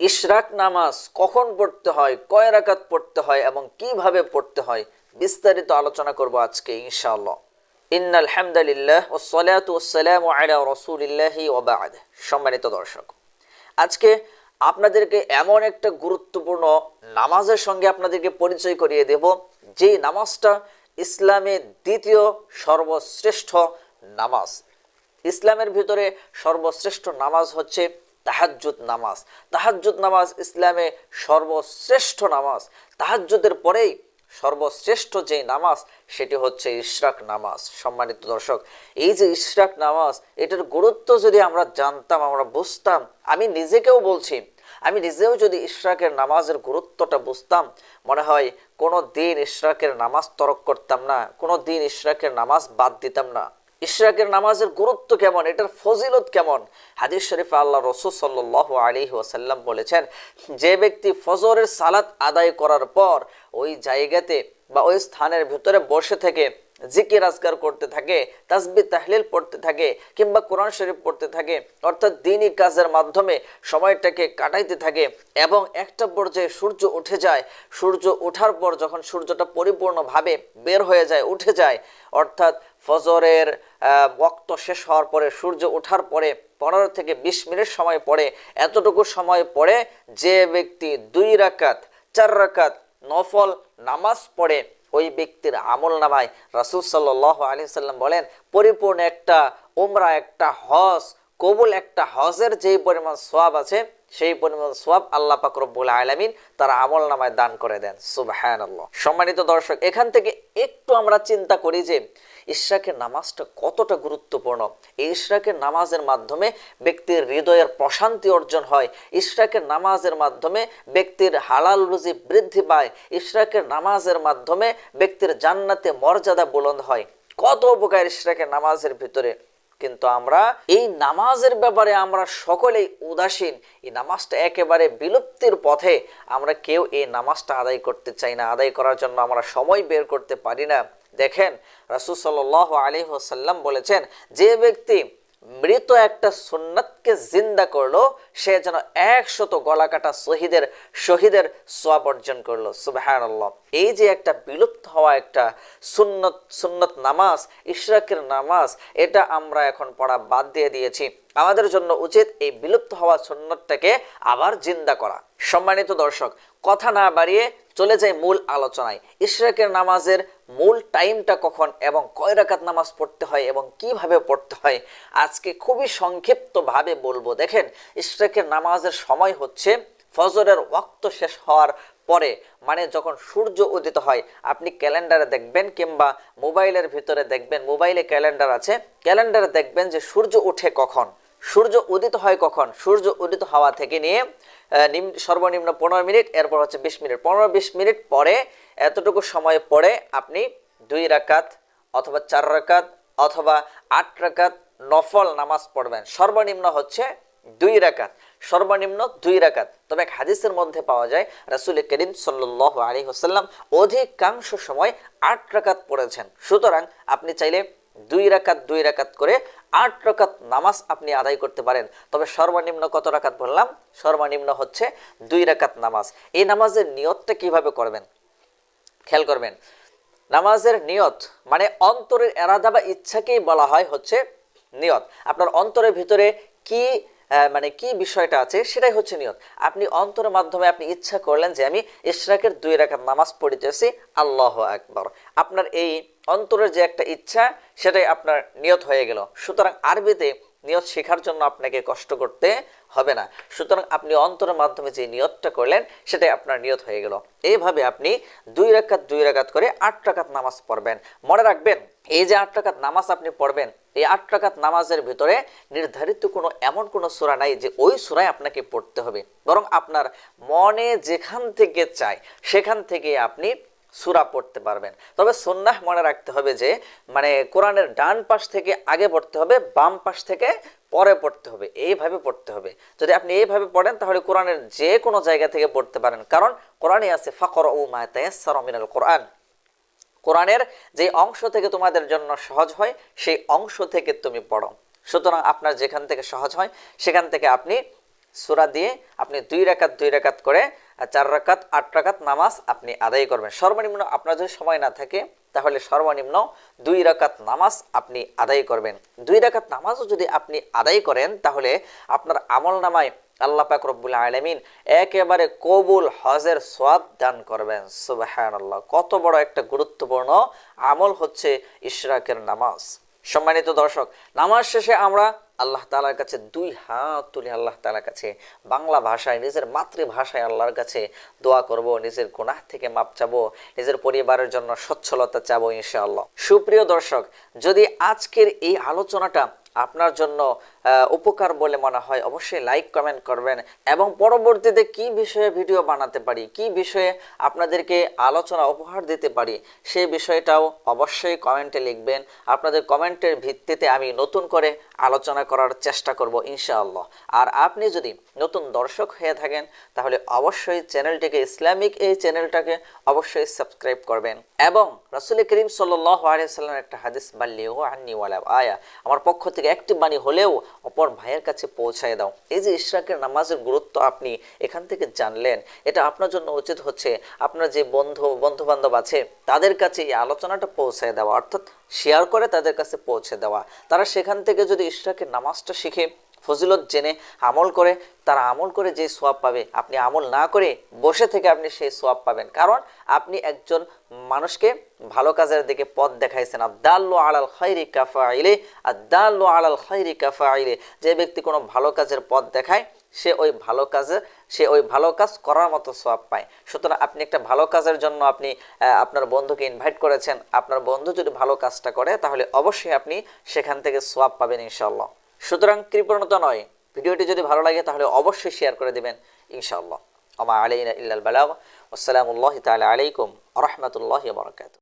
ইশরাক নামাজ কখন পড়তে হয়, কয় রাকাত পড়তে হয় এবং কীভাবে পড়তে হয়, বিস্তারিত আলোচনা করব আজকে, ইনশাআল্লাহ। ইন্নাল হামদালিল্লাহ ও সলাতু ওয়াসসালামু আলা রাসূলিল্লাহি ওয়া বা'দ। সম্মানিত দর্শক, আজকে আপনাদেরকে এমন একটা গুরুত্বপূর্ণ নামাজের সঙ্গে আপনাদেরকে পরিচয় করিয়ে দেব যে নামাজটা ইসলামের দ্বিতীয় সর্বশ্রেষ্ঠ নামাজ। ইসলামের ভিতরে সর্বশ্রেষ্ঠ নামাজ হচ্ছে তাহাজ্জুদ নামাজ। তাহাজ্জুদ নামাজ ইসলামে সর্বশ্রেষ্ঠ নামাজ। তাহাজ্জুদের পরেই সর্বশ্রেষ্ঠ যে নামাজ, সেটি হচ্ছে ইশরাক নামাজ। সম্মানিত দর্শক, এই যে ইশরাক নামাজ, এটার গুরুত্ব যদি আমরা জানতাম, আমরা বুঝতাম, আমি নিজেকেও বলছি, আমি নিজেও যদি ইশরাকের নামাজের গুরুত্বটা বুঝতাম, মনে হয় কোনো দিন ইশরাকের নামাজ তরক করতাম না, কোনো দিন ইশরাকের নামাজ বাদ দিতাম না। ইশরাকের নামাজের গুরুত্ব কেমন? এটার ফজিলত কেমন? হাদিস শরীফে আল্লাহ রসুল সাল্লাহ আলী ওসাল্লাম বলেছেন, যে ব্যক্তি ফজরের সালাত আদায় করার পর ওই জায়গাতে বা ওই স্থানের ভিতরে বসে থেকে জিকির আজগার করতে থাকে তাসবি তাহলিল পড়তে থাকে, কিংবা কোরআন শরীফ পড়তে থাকে, অর্থাৎ দিনই কাজের মাধ্যমে সময়টাকে কাটাইতে থাকে এবং একটা পর্যায়ে সূর্য উঠে যায়। সূর্য ওঠার পর যখন সূর্যটা পরিপূর্ণভাবে বের হয়ে যায়, উঠে যায়, অর্থাৎ ফজরের বক্ত শেষ হওয়ার পরে, সূর্য ওঠার পরে পনেরো থেকে বিশ মিনিট সময় পড়ে। এতটুকু সময় পড়ে যে ব্যক্তি দুই রাকাত, চার রাকাত নফল নামাজ পড়ে ওই ব্যক্তির আমল নামায় রাসুল সাল্লাহ আলি সাল্লাম বলেন, পরিপূর্ণ একটা ওমরা একটা হজ, কবুল একটা হজের যেই পরিমাণ সোয়াব আছে, সেই পরিমাণ সোয়াব আল্লাহ পাক রব্বুল আলামিন তার আমল নামায় দান করে দেন। সুবাহ সম্মানিত দর্শক, এখান থেকে একটু আমরা চিন্তা করি যে ইশরাকের নামাজটা কতটা গুরুত্বপূর্ণ? এই ইশরাকের নামাজের মাধ্যমে ব্যক্তির হৃদয়ের প্রশান্তি অর্জন হয়। ইশরাকের নামাজের মাধ্যমে ব্যক্তির হালাল রুজি বৃদ্ধি পায়। ইশরাকের নামাজের মাধ্যমে ব্যক্তির জান্নাতে মর্যাদা বুলন্দ হয়। কত উপকার ইশরাকের নামাজের ভিতরে। কিন্তু আমরা এই নামাজের ব্যাপারে আমরা সকলেই উদাসীন। এই নামাজটা একেবারে বিলুপ্তির পথে আমরা কেউ এই নামাজটা আদায় করতে চাই না। আদায় করার জন্য আমরা সময় বের করতে পারি না। দেখেন রাসুল সাল আলী সাল্লাম বলেছেন, যে ব্যক্তি মৃত একটা সুন্নাতকে জিন্দা করল, সে যেন একশত গলা কাটা শহীদের শহীদের সোয়াব অর্জন করল। সুবাহান এই যে একটা বিলুপ্ত হওয়া একটা সুন্নত সুন্নত নামাজ, ইশরাকের নামাজ, এটা আমরা এখন পড়া বাদ দিয়ে দিয়েছি। আমাদের জন্য উচিত এই বিলুপ্ত হওয়া সুন্নতটাকে আবার জিন্দা করা। সম্মানিত দর্শক কথা না বাড়িয়ে চলে যাই মূল আলোচনায়। ইশরাকের নামাজের মূল টাইমটা কখন এবং কয় রাকাত নামাজ পড়তে হয় এবং কীভাবে পড়তে হয়, আজকে খুবই সংক্ষিপ্তভাবে বলব। দেখেন, ইশরাকের নামাজের সময় হচ্ছে ফজরের ওয়াক্ত শেষ হওয়ার পরে মানে যখন সূর্য উদিত হয়, আপনি ক্যালেন্ডারে দেখবেন কিংবা মোবাইলের ভিতরে দেখবেন, মোবাইলে ক্যালেন্ডার আছে, ক্যালেন্ডারে দেখবেন যে সূর্য উঠে কখন, সূর্য উদিত হয় কখন, সূর্য উদিত হওয়া থেকে নিয়ে সর্বনিম্ন পনেরো মিনিট, এরপর হচ্ছে বিশ মিনিট। পনেরো বিশ মিনিট পরে, এতটুকু সময় পরে আপনি দুই রাকাত অথবা চার রাকাত অথবা আট রাকাত নফল নামাজ পড়বেন। সর্বনিম্ন হচ্ছে দুই রাকাত। সর্বনিম্ন দুই রাকাত। তবে এক হাদিসের মধ্যে পাওয়া যায়, রাসুল করিম সাল্লাহ আলী হোসাল্লাম অধিকাংশ সময় আট রাকাত পড়েছেন। সুতরাং আপনি চাইলে দুই রাকাত দুই রাকাত করে আট রকাত নামাজ আপনি আদায় করতে পারেন। তবে সর্বনিম্ন কত রাকাত বললাম? সর্বনিম্ন হচ্ছে দুই রাকাত নামাজ। এই নামাজের নিয়তটা কীভাবে করবেন? খেয়াল করবেন, নামাজের নিয়ত মানে অন্তরের এরাদা বা ইচ্ছাকেই বলা হয় হচ্ছে নিয়ত। আপনার অন্তরের ভিতরে কি মানে কি বিষয়টা আছে সেটাই হচ্ছে নিয়ত। আপনি অন্তরের মাধ্যমে আপনি ইচ্ছা করলেন যে আমি ইশরাকের দুই রাকাত নামাজ পড়িতেছি, আল্লাহ একবার আপনার এই অন্তরের যে একটা ইচ্ছা, সেটাই আপনার নিয়ত হয়ে গেল। সুতরাং আরবিতে নিয়ত শেখার জন্য আপনাকে কষ্ট করতে হবে না। সুতরাং আপনি অন্তরের মাধ্যমে যে নিয়তটা করলেন, সেটাই আপনার নিয়ত হয়ে গেল। এইভাবে আপনি দুই রাকাত দুই রাকাত করে আট রাকাত নামাজ পড়বেন। মনে রাখবেন, এই যে আট রাকাত নামাজ আপনি পড়বেন, এই আট রাকাত নামাজের ভিতরে নির্ধারিত কোনো এমন কোনো সুরা নাই যে ওই সুরায় আপনাকে পড়তে হবে। বরং আপনার মনে যেখান থেকে চায়, সেখান থেকে আপনি সুরা পড়তে পারবেন। তবে সন্ন্যাহ মনে রাখতে হবে যে মানে কোরআনের ডান পাশ থেকে আগে পড়তে হবে, বাম পাশ থেকে পরে পড়তে হবে, এইভাবে পড়তে হবে। যদি আপনি এইভাবে পড়েন, তাহলে কোরআনের যে কোনো জায়গা থেকে পড়তে পারেন। কারণ কোরআনে আছে ফাকর ও মায়াল কোরআন। কোরআনের যে অংশ থেকে তোমাদের জন্য সহজ হয়, সেই অংশ থেকে তুমি পড়ো। সুতরাং আপনার যেখান থেকে সহজ হয়, সেখান থেকে আপনি সুরা দিয়ে আপনি দুই রাকাত দুই রাকাত করে চার রাকাত, আট রাকাত নামাজ আপনি আদায় করবেন। সর্বনিম্ন আপনার যদি সময় না থাকে, তাহলে সর্বনিম্ন দুই রাকাত নামাজ আপনি আদায় করবেন। দুই রাকাত নামাজও যদি আপনি আদায় করেন, তাহলে আপনার আমল নামায় আল্লাহ পাক রব্বুল আলমিন একেবারে কবুল হজের সোয়াব দান করবেন। সুবাহান আল্লাহ কত বড় একটা গুরুত্বপূর্ণ আমল হচ্ছে ইশরাকের নামাজ। সম্মানিত দর্শক, নামাজ শেষে আমরা আল্লাহ তালার কাছে দুই হাত তুলে আল্লাহ তালার কাছে, বাংলা ভাষায়, নিজের মাতৃভাষায় আল্লাহর কাছে দোয়া করব, নিজের গুনাহ থেকে মাপ চাবো, নিজের পরিবারের জন্য সচ্ছলতা চাবো ইনশাআল্লাহ। সুপ্রিয় দর্শক, যদি আজকের এই আলোচনাটা আপনার জন্য উপকার বলে মনে হয়। অবশ্যই লাইক কমেন্ট করবেন এবং পরবর্তীতে কি বিষয়ে ভিডিও বানাতে পারি, কি বিষয়ে আপনাদেরকে আলোচনা, উপহার দিতে পারি সেই বিষয়টাও অবশ্যই কমেন্টে লিখবেন। আপনাদের কমেন্টের ভিত্তিতে আমি নতুন করে আলোচনা করার চেষ্টা করব ইনশাআল্লাহ। আর আপনি যদি নতুন দর্শক হয়ে থাকেন, তাহলে অবশ্যই চ্যানেলটিকে, ইসলামিক এই চ্যানেলটাকে অবশ্যই সাবস্ক্রাইব করবেন। এবং রাসুল করিম সাল্লাহ আলিয়াল্লামের একটা হাদিস বাল্লিও আন্নি ওয়ালা আয়া, আমার পক্ষ থেকে একটি বাণী হলেও অপর ভাইয়ের কাছে পৌঁছায় দাও। এই যে ইশরাকের নামাজের গুরুত্ব আপনি এখান থেকে জানলেন, এটা আপনার জন্য উচিত হচ্ছে আপনার যে বন্ধু বন্ধু বান্ধব আছে, তাদের কাছে এই আলোচনাটা পৌঁছায় দেওয়া, অর্থাৎ শেয়ার করে তাদের কাছে পৌঁছে দেওয়া। তারা সেখান থেকে যদি ইশরাকের নামাজটা শিখে ফজিলত জেনে আমল করে, তারা আমল করে যে সোয়াব পাবে। আপনি আমল না করে বসে থেকে আপনি সেই সোয়াব পাবেন। কারণ আপনি একজন মানুষকে ভালো কাজের দিকে পথ দেখাইছেন। আদাল্লু আলাল খৈরি কাফা আইলে আদাল্লু আলাল খৈরি কাফা আইলে যে ব্যক্তি কোনো ভালো কাজের পথ দেখায়, সে ওই ভালো কাজে, সে ওই ভালো কাজ করার মতো সোয়াব পায়। সুতরাং আপনি একটা ভালো কাজের জন্য আপনি আপনার বন্ধুকে ইনভাইট করেছেন। আপনার বন্ধু যদি ভালো কাজটা করে, তাহলে অবশ্যই আপনি সেখান থেকে সোয়াব পাবেন ইনশাল্লাহ সুতরাং কৃপণতা নয়। ভিডিওটি যদি ভালো লাগে, তাহলে অবশ্যই শেয়ার করে দেবেন, ইনশাআল্লাহ। আমা আলাইনা ইল্লাল বালাগ। আসসালামু আলাইকুম রহমতুল্লাহ বরকাত